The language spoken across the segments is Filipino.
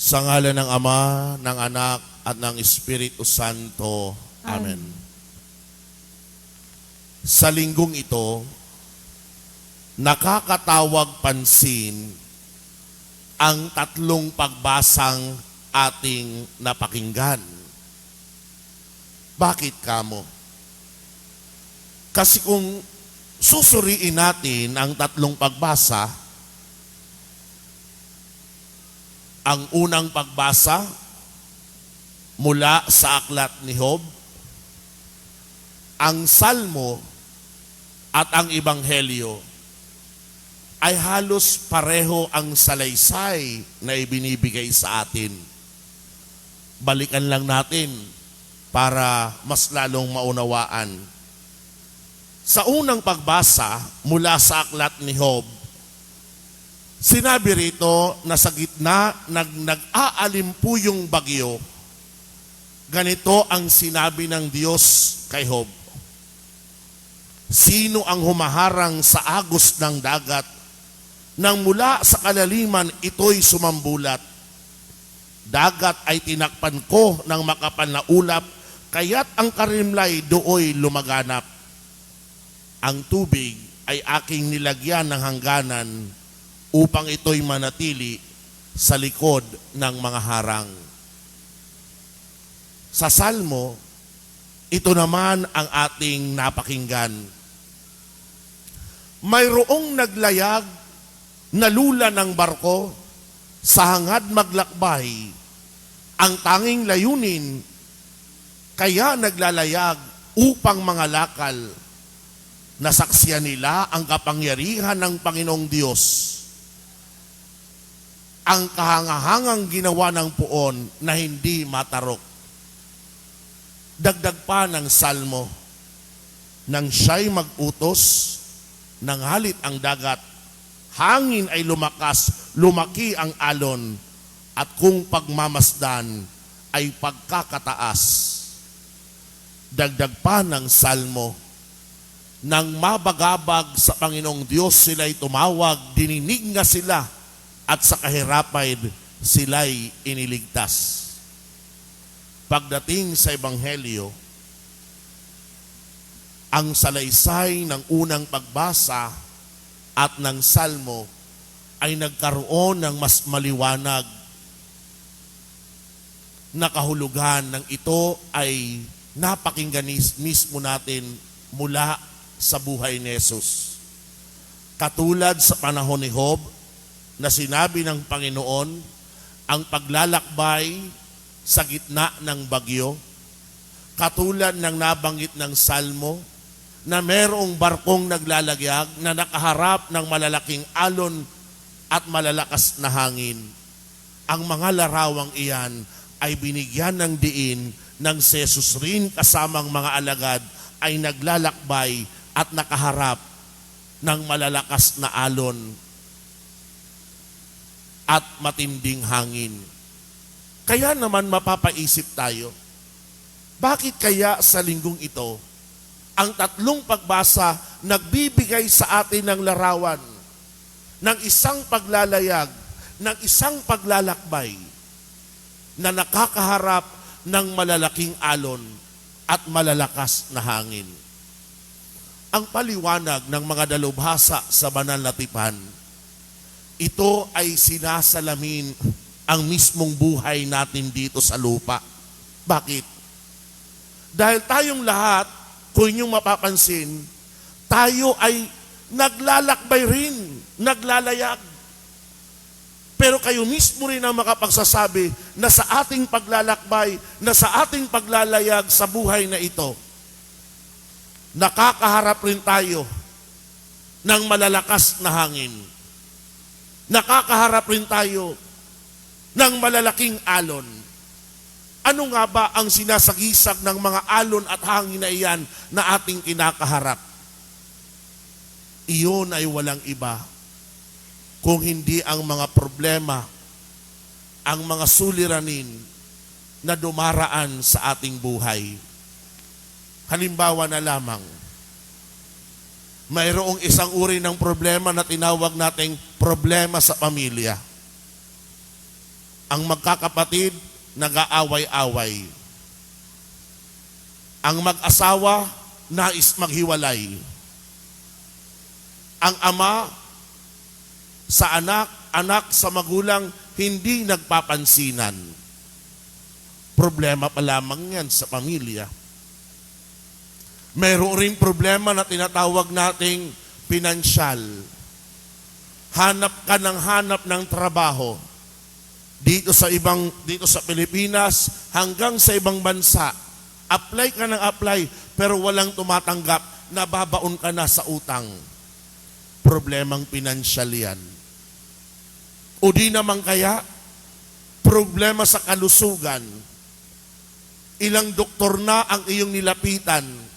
Sa ngala ng Ama, ng Anak, at ng Espiritu Santo. Amen. Sa linggong ito, nakakatawag pansin ang tatlong pagbasang ating napakinggan. Bakit kamo? Kasi kung susuriin natin ang tatlong pagbasa, ang unang pagbasa mula sa aklat ni Job, ang salmo at ang ebanghelyo ay halos pareho ang salaysay na ibinibigay sa atin. Balikan lang natin para mas lalong maunawaan. Sa unang pagbasa mula sa aklat ni Job, Sinabi rito na sa gitna nag, nag-aalimpu yung bagyo, ganito ang sinabi ng Diyos kay Job. Sino ang humaharang sa agos ng dagat nang mula sa kalaliman ito'y sumambulat? Dagat ay tinakpan ko ng makapal na ulap, kaya't ang karimlay dooy lumaganap. Ang tubig ay aking nilagyan ng hangganan, upang ito'y manatili sa likod ng mga harang. Sa Salmo, ito naman ang ating napakinggan. Mayroong naglayag na lula ng barko sa hangad maglakbay ang tanging layunin kaya naglalayag upang mga lakal nasaksiyan nila ang kapangyarihan ng Panginoong Diyos ang kahangahangang ginawa ng puon na hindi matarok. Dagdag pa ng salmo, nang siya'y mag-utos, nang halit ang dagat, hangin ay lumakas, lumaki ang alon, at kung pagmamasdan ay pagkakataas. Dagdag pa ng salmo, nang mabagabag sa Panginoong Diyos sila'y tumawag, dininig nga sila, at sa kahirapan sila'y iniligtas. Pagdating sa Ebanghelyo, ang salaysay ng unang pagbasa at ng salmo ay nagkaroon ng mas maliwanag na kahulugan ng ito ay napakinggan mismo natin mula sa buhay ni Jesus. Katulad sa panahon ni Job, na sinabi ng Panginoon ang paglalakbay sa gitna ng bagyo, katulad ng nabanggit ng Salmo, na merong barkong naglalagyag na nakaharap ng malalaking alon at malalakas na hangin. Ang mga larawang iyan ay binigyan ng diin ng si Jesus rin kasamang mga alagad ay naglalakbay at nakaharap ng malalakas na alon at matinding hangin. Kaya naman mapapaisip tayo, bakit kaya sa linggong ito, ang tatlong pagbasa nagbibigay sa atin ng larawan ng isang paglalayag, ng isang paglalakbay na nakakaharap ng malalaking alon at malalakas na hangin. Ang paliwanag ng mga dalubhasa sa banal na tipan, ito ay sinasalamin ang mismong buhay natin dito sa lupa. Bakit? Dahil tayong lahat, kung inyong mapapansin, tayo ay naglalakbay rin, naglalayag. Pero kayo mismo rin ang makapagsasabi na sa ating paglalakbay, na sa ating paglalayag sa buhay na ito, nakakaharap rin tayo ng malalakas na hangin nakakaharap rin tayo ng malalaking alon. Ano nga ba ang sinasagisag ng mga alon at hangin na iyan na ating kinakaharap? Iyon ay walang iba kung hindi ang mga problema, ang mga suliranin na dumaraan sa ating buhay. Halimbawa na lamang, mayroong isang uri ng problema na tinawag nating problema sa pamilya. ang magkakapatid nag-aaway-away. Ang mag-asawa nais maghiwalay. Ang ama sa anak, anak sa magulang hindi nagpapansinan. Problema pa lamang yan sa pamilya. Meron ring problema na tinatawag nating pinansyal. Hanap ka ng hanap ng trabaho. Dito sa ibang dito sa Pilipinas hanggang sa ibang bansa. Apply ka ng apply pero walang tumatanggap. Nababaon ka na sa utang. Problemang pinansyal yan. O di naman kaya, problema sa kalusugan. Ilang doktor na ang iyong nilapitan.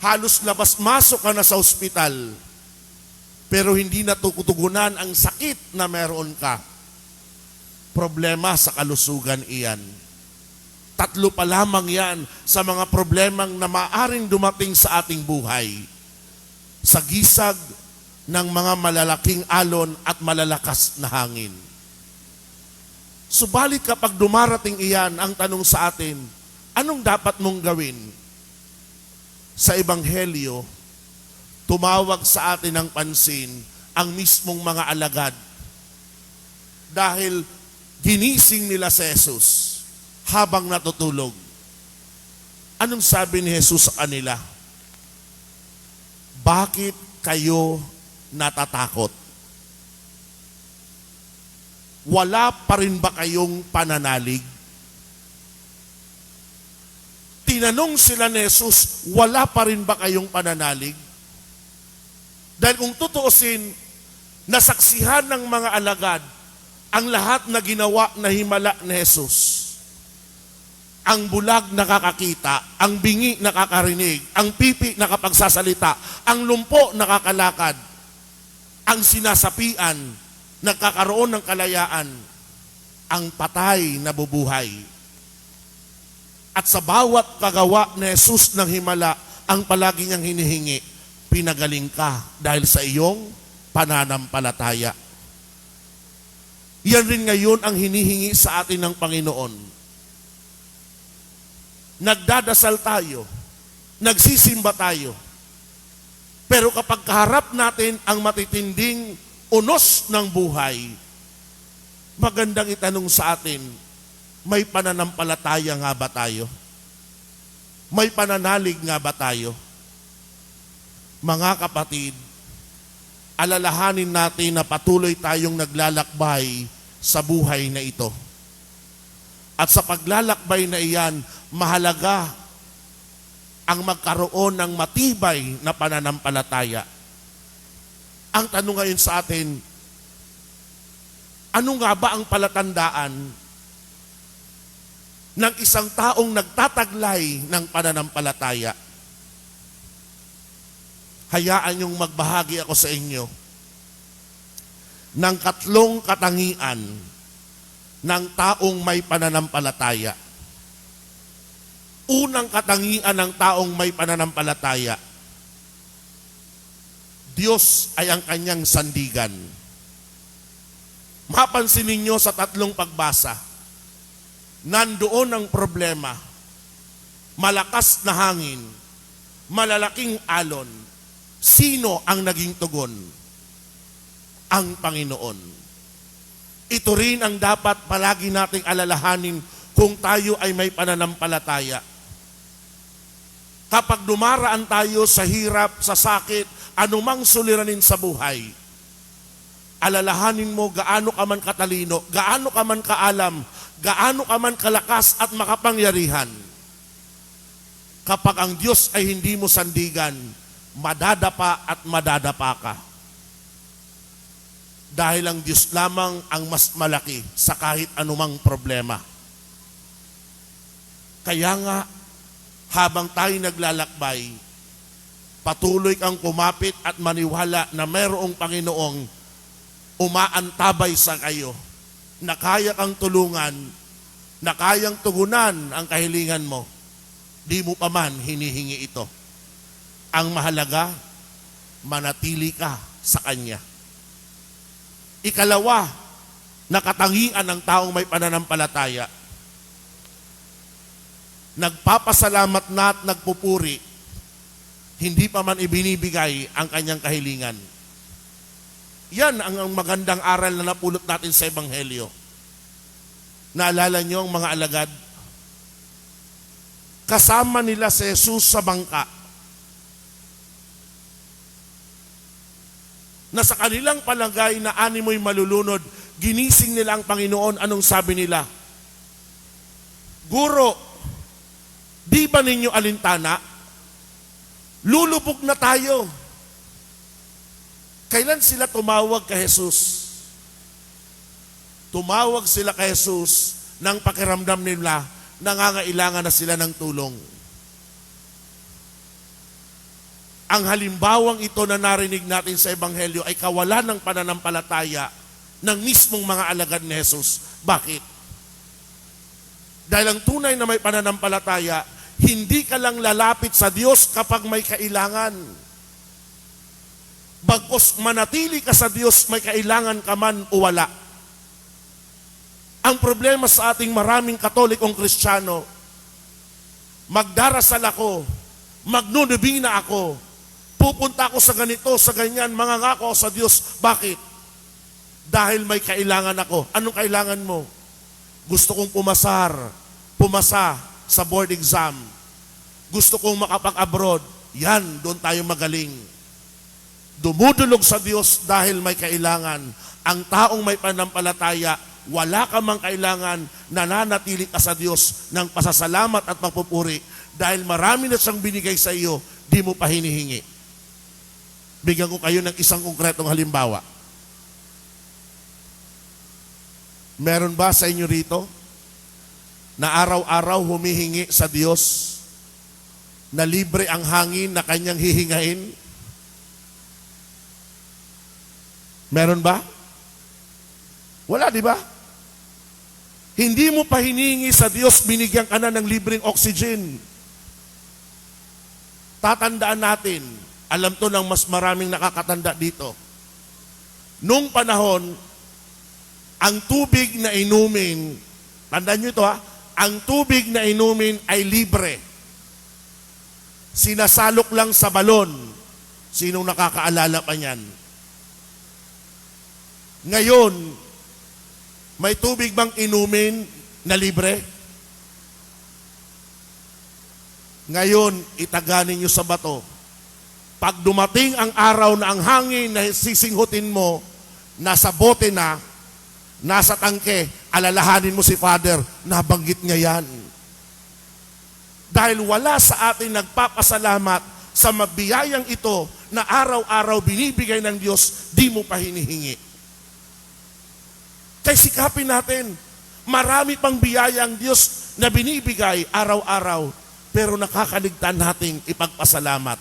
Halos labas-masok ka na sa ospital. Pero hindi natutugunan ang sakit na meron ka. Problema sa kalusugan iyan. Tatlo pa lamang yan sa mga problemang na maaring dumating sa ating buhay. Sa gisag ng mga malalaking alon at malalakas na hangin. Subalit kapag dumarating iyan, ang tanong sa atin, anong dapat mong gawin? Sa Ebanghelyo, tumawag sa atin ng pansin ang mismong mga alagad. Dahil ginising nila si Jesus habang natutulog. Anong sabi ni Jesus sa kanila? Bakit kayo natatakot? Wala pa rin ba kayong pananalig? Tinanong sila ni Jesus, wala pa rin ba kayong pananalig? Dahil kung tutuusin, nasaksihan ng mga alagad ang lahat na ginawa na himala ni Jesus. Ang bulag nakakakita, ang bingi nakakarinig, ang pipi nakapagsasalita, ang lumpo nakakalakad, ang sinasapian, nagkakaroon ng kalayaan, ang patay nabubuhay. At sa bawat kagawa ni Jesus ng himala, ang palagi niyang hinihingi, pinagaling ka dahil sa iyong pananampalataya. Yan rin ngayon ang hinihingi sa atin ng Panginoon. Nagdadasal tayo, nagsisimba tayo, pero kapag kaharap natin ang matitinding unos ng buhay, magandang itanong sa atin, may pananampalataya nga ba tayo? May pananalig nga ba tayo? Mga kapatid, alalahanin natin na patuloy tayong naglalakbay sa buhay na ito. At sa paglalakbay na iyan, mahalaga ang magkaroon ng matibay na pananampalataya. Ang tanong ngayon sa atin, ano nga ba ang palatandaan ng isang taong nagtataglay ng pananampalataya? Hayaan yung magbahagi ako sa inyo ng katlong katangian ng taong may pananampalataya. Unang katangian ng taong may pananampalataya, Diyos ay ang kanyang sandigan. Mapansin ninyo sa tatlong pagbasa, nandoon ang problema, malakas na hangin, malalaking alon, sino ang naging tugon? Ang Panginoon. Ito rin ang dapat palagi nating alalahanin kung tayo ay may pananampalataya. Kapag dumaraan tayo sa hirap, sa sakit, anumang suliranin sa buhay, alalahanin mo gaano ka man katalino, gaano ka man kaalam, gaano ka man kalakas at makapangyarihan. Kapag ang Diyos ay hindi mo sandigan, madadapa at madadapa ka. Dahil ang Diyos lamang ang mas malaki sa kahit anumang problema. Kaya nga, habang tayo naglalakbay, patuloy kang kumapit at maniwala na mayroong Panginoong umaantabay sa kayo, na kaya kang tulungan, na kayang tugunan ang kahilingan mo, di mo pa man hinihingi ito. Ang mahalaga, manatili ka sa Kanya. Ikalawa, na katangian ng taong may pananampalataya. Nagpapasalamat na at nagpupuri, hindi pa man ibinibigay ang kanyang kahilingan. Yan ang ang magandang aral na napulot natin sa Ebanghelyo. Naalala niyo ang mga alagad? Kasama nila si Jesus sa bangka. Na sa kanilang palagay na animoy malulunod, ginising nila ang Panginoon. Anong sabi nila? Guro, di ba ninyo alintana? Lulubog na tayo. Kailan sila tumawag kay Jesus? Tumawag sila kay Jesus nang pakiramdam nila nangangailangan na sila ng tulong. Ang halimbawang ito na narinig natin sa Ebanghelyo ay kawalan ng pananampalataya ng mismong mga alagad ni Jesus. Bakit? Dahil ang tunay na may pananampalataya, hindi ka lang lalapit sa Diyos kapag may kailangan. Bagkos manatili ka sa Diyos, may kailangan ka man o wala. Ang problema sa ating maraming katolikong kristyano, magdarasal ako, magnunubina ako, pupunta ako sa ganito, sa ganyan, mangangako ako sa Diyos. Bakit? Dahil may kailangan ako. Anong kailangan mo? Gusto kong pumasar, pumasa sa board exam. Gusto kong makapag-abroad. Yan, doon tayo magaling. Dumudulog sa Diyos dahil may kailangan. Ang taong may panampalataya, wala ka mang kailangan, nananatili ka sa Diyos ng pasasalamat at pagpupuri dahil marami na siyang binigay sa iyo, di mo pa hinihingi. Bigyan ko kayo ng isang konkretong halimbawa. Meron ba sa inyo rito na araw-araw humihingi sa Diyos na libre ang hangin na kanyang hihingain? Meron ba? Wala, di ba? Hindi mo pa hiningi sa Diyos, binigyan ka na ng libreng oxygen. Tatandaan natin, alam to ng mas maraming nakakatanda dito. Nung panahon, ang tubig na inumin, tandaan nyo ito ha, ang tubig na inumin ay libre. Sinasalok lang sa balon. Sinong nakakaalala pa niyan? Ngayon, may tubig bang inumin na libre? Ngayon, itaganin nyo sa bato. Pag dumating ang araw na ang hangin na sisinghutin mo, nasa bote na, nasa tangke, alalahanin mo si Father, nabanggit niya yan. Dahil wala sa atin nagpapasalamat sa mabiyayang ito na araw-araw binibigay ng Diyos, di mo pa hinihingi. Kaya sikapin natin, marami pang biyaya ang Diyos na binibigay araw-araw, pero nakakaligtan nating ipagpasalamat.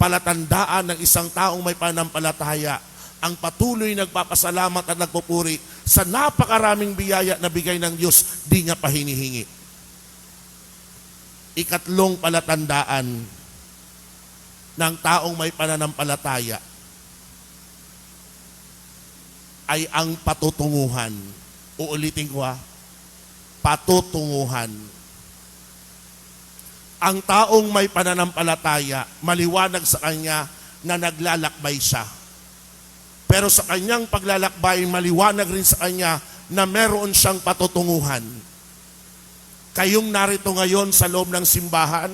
Palatandaan ng isang taong may panampalataya, ang patuloy nagpapasalamat at nagpupuri sa napakaraming biyaya na bigay ng Diyos, di niya pa hinihingi. Ikatlong palatandaan ng taong may pananampalataya ay ang patutunguhan. Uulitin ko ha, patutunguhan. Ang taong may pananampalataya, maliwanag sa kanya na naglalakbay siya. Pero sa kanyang paglalakbay, maliwanag rin sa kanya na meron siyang patutunguhan. Kayong narito ngayon sa loob ng simbahan,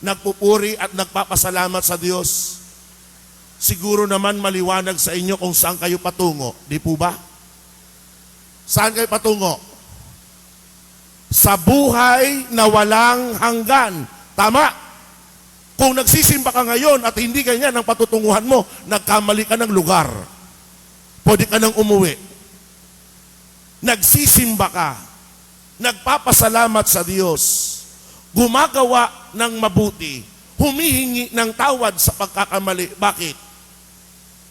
nagpupuri at nagpapasalamat sa Diyos. Siguro naman maliwanag sa inyo kung saan kayo patungo. Di po ba? Saan kayo patungo? Sa buhay na walang hanggan. Tama. Kung nagsisimba ka ngayon at hindi ganyan ang patutunguhan mo, nagkamali ka ng lugar. Pwede ka nang umuwi. Nagsisimba ka. Nagpapasalamat sa Diyos. Gumagawa ng mabuti. Humihingi ng tawad sa pagkakamali. Bakit?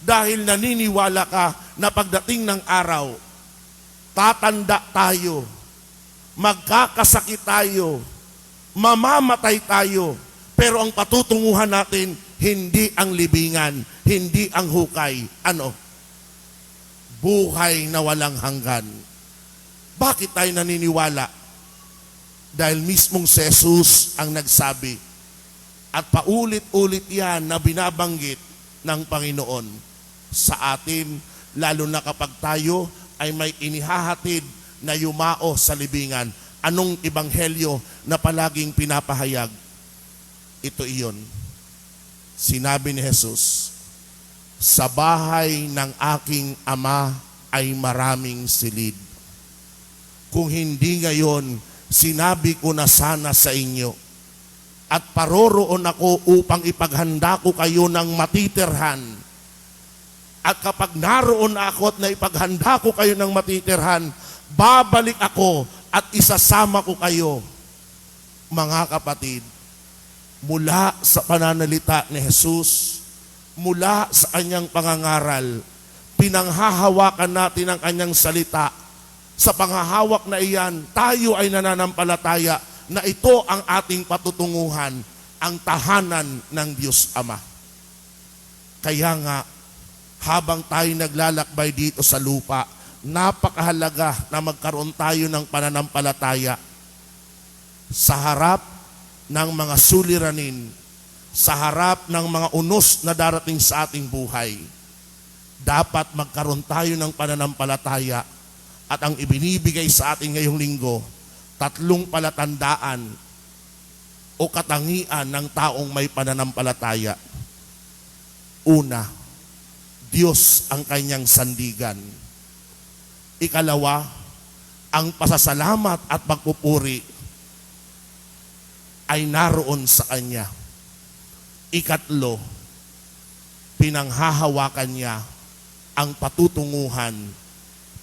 Dahil naniniwala ka na pagdating ng araw, tatanda tayo, magkakasakit tayo, mamamatay tayo, pero ang patutunguhan natin, hindi ang libingan, hindi ang hukay. Ano? buhay na walang hanggan. Bakit tayo naniniwala? Dahil mismong si Jesus ang nagsabi at paulit-ulit yan na binabanggit ng Panginoon sa atin, lalo na kapag tayo ay may inihahatid na yumao sa libingan. Anong ebanghelyo na palaging pinapahayag? Ito iyon. Sinabi ni Jesus, sa bahay ng aking ama ay maraming silid. Kung hindi ngayon, sinabi ko na sana sa inyo, at paroroon ako upang ipaghanda ko kayo ng matitirhan. At kapag naroon na ako at naipaghanda ko kayo ng matitirhan, babalik ako at isasama ko kayo. Mga kapatid, mula sa pananalita ni Jesus, mula sa kanyang pangangaral, pinanghahawakan natin ang kanyang salita. Sa panghahawak na iyan, tayo ay nananampalataya na ito ang ating patutunguhan, ang tahanan ng Diyos Ama. Kaya nga, habang tayo naglalakbay dito sa lupa, napakahalaga na magkaroon tayo ng pananampalataya sa harap ng mga suliranin, sa harap ng mga unos na darating sa ating buhay. Dapat magkaroon tayo ng pananampalataya at ang ibinibigay sa ating ngayong linggo, tatlong palatandaan o katangian ng taong may pananampalataya. Una, Diyos ang kanyang sandigan. Ikalawa, ang pasasalamat at pagpupuri ay naroon sa Kanya. Ikatlo, pinanghahawakan niya ang patutunguhan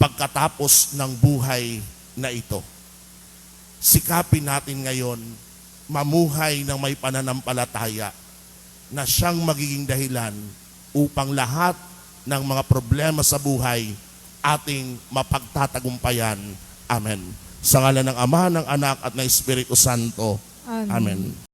pagkatapos ng buhay na ito. Sikapin natin ngayon mamuhay ng may pananampalataya na siyang magiging dahilan upang lahat ng mga problema sa buhay ating mapagtatagumpayan. Amen. Sa ngalan ng Ama, ng Anak at ng Espiritu Santo. Amen. Amen.